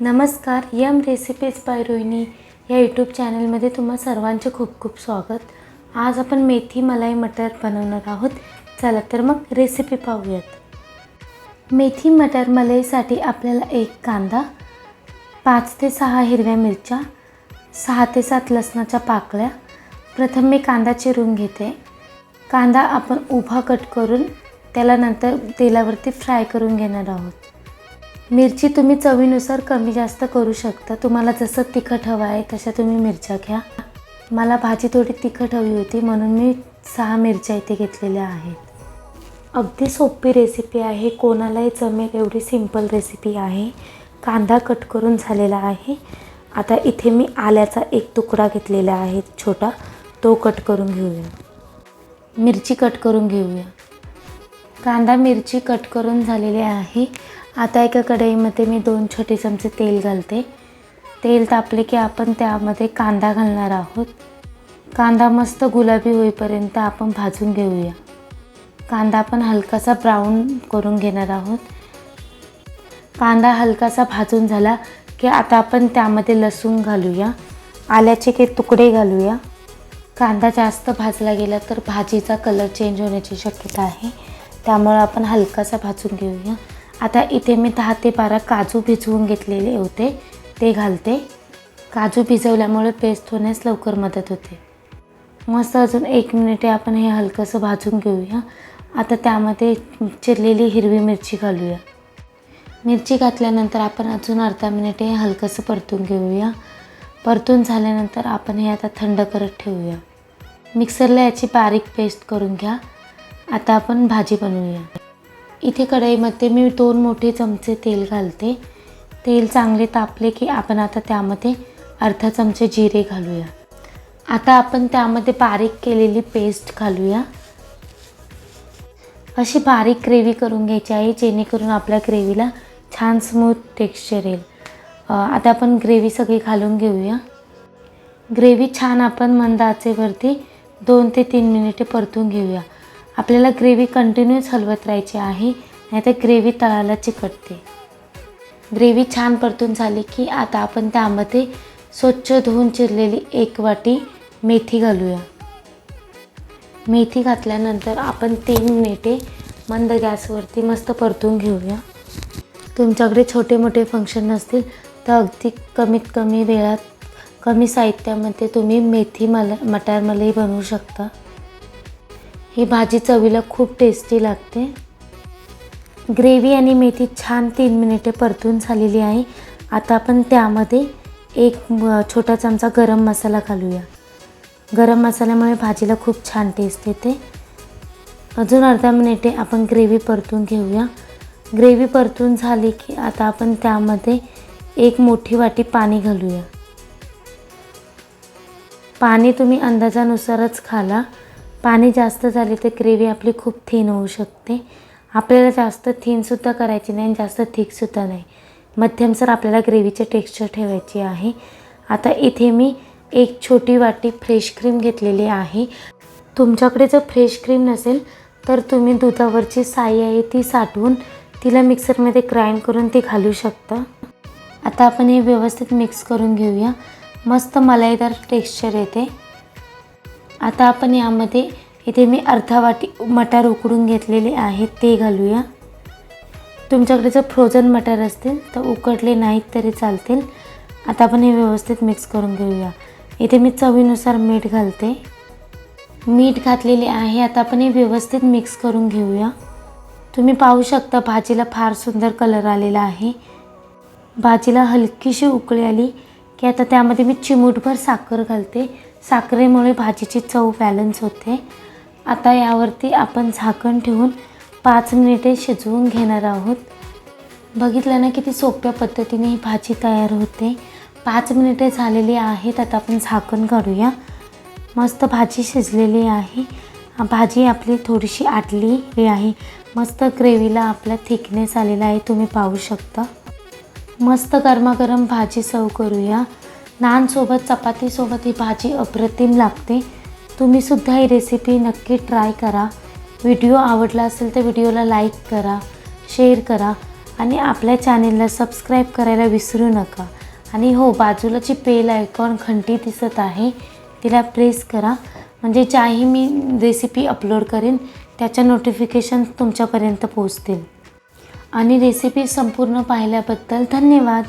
नमस्कार M recipes bye Rohini या YouTube चॅनलमध्ये तुम्हा सर्वांचे खूप खूप स्वागत. आज आपण मेथी मलाई मटर बनवणार आहोत. चला तर मग रेसिपी पाहूयात. मेथी मटर मलईसाठी आपल्याला एक कांदा पाच ते सहा हिरव्या मिरच्या सहा ते सात लसणाच्या पाकळ्या. प्रथम मी कांदा चिरून घेते. कांदा आपण उभा कट करून त्याला नंतर तेलावरती फ्राय करून घेणार आहोत. मिरची तुम्ही चवीनुसार कमी जास्त करू शकता. तुम्हाला जसं तिखट हवं आहे तशा तुम्ही मिरच्या घ्या. मला भाजी थोडी तिखट हवी होती म्हणून मी सहा मिरच्या इथे घेतलेल्या आहेत. अगदी सोपी रेसिपी आहे. कोणालाही जमेल एवढी सिंपल रेसिपी आहे. कांदा कट करून झालेला आहे. आता इथे मी आल्याचा एक तुकडा घेतलेला आहे छोटा. तो कट करून घेऊया. मिरची कट करून घेऊया. कांदा मिरची कट करून झालेली आहे. आता एका कढईमध्ये मी दोन छोटे चमचे तेल घालते. तेल तापले की आपण त्यामध्ये कांदा घालणार आहोत. कांदा मस्त गुलाबी होईपर्यंत आपण भाजून घेऊया. कांदा आपण हलकासा ब्राऊन करून घेणार आहोत. कांदा हलकासा भाजून झाला की आता आपण त्यामध्ये लसूण घालूया. आल्याचे काही तुकडे घालूया. कांदा जास्त भाजला गेला तर भाजीचा कलर चेंज होण्याची शक्यता आहे. त्यामुळं आपण हलकासा भाजून घेऊया. आता इथे मी दहा ते बारा काजू भिजवून घेतलेले होते. ते घालते. काजू भिजवल्यामुळे पेस्ट होण्यास लवकर मदत होते. मस्त अजून एक मिनिटे आपण हे हलकंसं भाजून घेऊया. आता त्यामध्ये चिरलेली हिरवी मिरची घालूया. मिरची घातल्यानंतर आपण अजून अर्धा मिनिटे हे हलकंसं परतून घेऊया. परतून झाल्यानंतर आपण हे आता थंड करत ठेवूया. मिक्सरला याची बारीक पेस्ट करून घ्या. आता आपण भाजी बनवूया. इथे कढईमध्ये मी दोन मोठे चमचे तेल घालते. तेल चांगले तापले की आपण आता त्यामध्ये अर्धा चमचे जिरे घालूया. आता आपण त्यामध्ये बारीक केलेली पेस्ट घालूया. अशी बारीक ग्रेव्ही करून घ्यायची आहे जेणेकरून आपल्या ग्रेव्हीला छान स्मूथ टेक्स्चर येईल. आता आपण ग्रेव्ही सगळी घालून घेऊया. ग्रेव्ही छान आपण मंद आचेवरती दोन ते तीन मिनिटे परतून घेऊया. आपल्याला ग्रेव्ही कंटिन्यूस हलवत राहायची आहे नाहीतर ग्रेव्ही तळाला चिकटते. ग्रेव्ही छान परतून झाली की आता आपण त्यामध्ये स्वच्छ धुवून चिरलेली एक वाटी मेथी घालूया. मेथी घातल्यानंतर आपण तीन मिनिटे मंद गॅसवरती मस्त परतून घेऊया. तुमच्याकडे छोटे मोठे फंक्शन नसतील तर अगदी कमीत कमी वेळात कमी साहित्यामध्ये तुम्ही मेथी मला मटार मलई बनवू शकता. ही भाजी चवीला खूप टेस्टी लागते. ग्रेव्ही आणि मेथी छान तीन मिनिटे परतून झालेली आहे. आता आपण त्यामध्ये एक छोटा चमचा गरम मसाला घालूया. गरम मसाल्यामुळे भाजीला खूप छान टेस्ट येते. अजून अर्धा मिनिटे आपण ग्रेव्ही परतून घेऊया. ग्रेव्ही परतून झाली की आता आपण त्यामध्ये एक मोठी वाटी पाणी घालूया. पाणी तुम्ही अंदाजानुसारच घाला पाणी जास्त झाले तर ग्रेव्ही आपली खूप थीन होऊ शकते. आपल्याला जास्त थीनसुद्धा करायची नाही आणि जास्त थिकसुद्धा नाही. मध्यमसर आपल्याला ग्रेव्हीचे टेक्स्चर ठेवायची आहे. आता इथे मी एक छोटी वाटी फ्रेश क्रीम घेतलेली आहे. तुमच्याकडे जर फ्रेश क्रीम नसेल तर तुम्ही दुधावरची साई आहे ती साठवून तिला मिक्सरमध्ये ग्राइंड करून ती घालू शकता. आता आपण हे व्यवस्थित मिक्स करून घेऊया. मस्त मलाईदार टेक्स्चर येते. आता आपण यामध्ये इथे मी अर्धा वाटी मटार उकडून घेतलेले आहेत ते घालूया. तुमच्याकडे जर फ्रोझन मटार असतील तर उकडले नाहीत तरी चालतील. आता आपण हे व्यवस्थित मिक्स करून घेऊया. इथे मी चवीनुसार मीठ घालते. मीठ घातलेले आहे आता आपण हे व्यवस्थित मिक्स करून घेऊया. तुम्ही पाहू शकता भाजीला फार सुंदर कलर आलेला आहे. भाजीला हलकीशी उकळी आली. की आता त्यामध्ये मी चिमूटभर साखर घालते. साखरेमुळे भाजीची चव बॅलन्स होते. आता यावरती आपण झाकण ठेवून पाच मिनिटे शिजवून घेणार आहोत. बघितलं ना किती सोप्या पद्धतीने ही भाजी तयार होते. पाच मिनिटे झालेली आहेत आता आपण झाकण काढूया. मस्त भाजी शिजलेली आहे. भाजी आपली थोडीशी आटलेली आहे. मस्त ग्रेव्हीला आपला थिकनेस आलेला आहे तुम्ही पाहू शकता. मस्त गरमागरम भाजी सर्व करूया. नानसोबत चपातीसोबत ही भाजी अप्रतिम लागते. तुम्हीसुद्धा ही रेसिपी नक्की ट्राय करा. व्हिडिओ आवडला असेल तर व्हिडिओला लाईक करा शेअर करा आणि आपल्या चॅनेलला सबस्क्राईब करायला विसरू नका. आणि हो बाजूला जी पेल आयकॉन घंटी दिसत आहे तिला प्रेस करा. म्हणजे ज्याही मी रेसिपी अपलोड करेन त्याच्या नोटिफिकेशन तुमच्यापर्यंत पोहोचतील. आणि रेसिपी संपूर्ण पाहिल्याबद्दल धन्यवाद.